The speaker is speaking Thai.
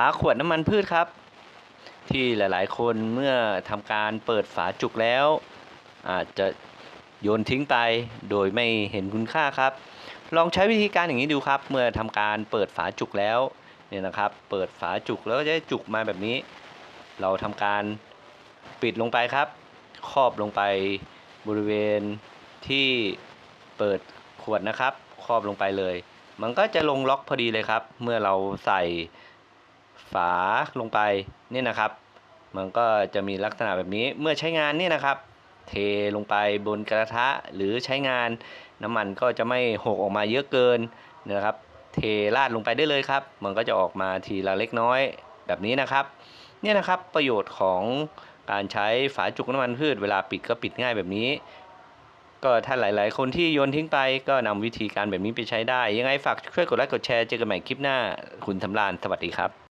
ฝาขวดน้ำมันพืชครับ ที่หลายๆ คนเมื่อทำการเปิดฝาจุกแล้ว อาจจะโยนทิ้งไปโดยไม่เห็นคุณค่าครับ ลองใช้วิธีการอย่างนี้ดูครับ เมื่อทำการเปิดฝาจุกแล้วเนี่ยนะครับ เปิดฝาจุกแล้วก็จะจุกมาแบบนี้ เราทำการปิดลงไปครับ ครอบลงไปบริเวณที่เปิดขวดนะครับ ครอบลงไปเลย มันก็จะลงล็อกพอดีเลยครับ เมื่อเราใส่ ฝาลงไปนี่นะครับ มันก็จะมีลักษณะแบบนี้เมื่อใช้งานนี่นะครับ เทลงไปบนกระทะหรือใช้งานน้ำมันก็จะไม่หกออกมาเยอะเกินนะครับ เทราดลงไปได้เลยครับ มันก็จะออกมาทีละเล็กน้อยแบบนี้นะครับเนี่ยนะครับประโยชน์ของการใช้ฝาจุกน้ำมันพืชเวลาปิดก็ปิดง่ายแบบนี้ ก็ถ้าหลาย ๆ คนที่โยนทิ้งไปก็นำวิธีการแบบนี้ไปใช้ได้ ยังไงฝากช่วยกดไลค์กดแชร์เจอกันใหม่คลิปหน้า คุณทำลานสวัสดีครับ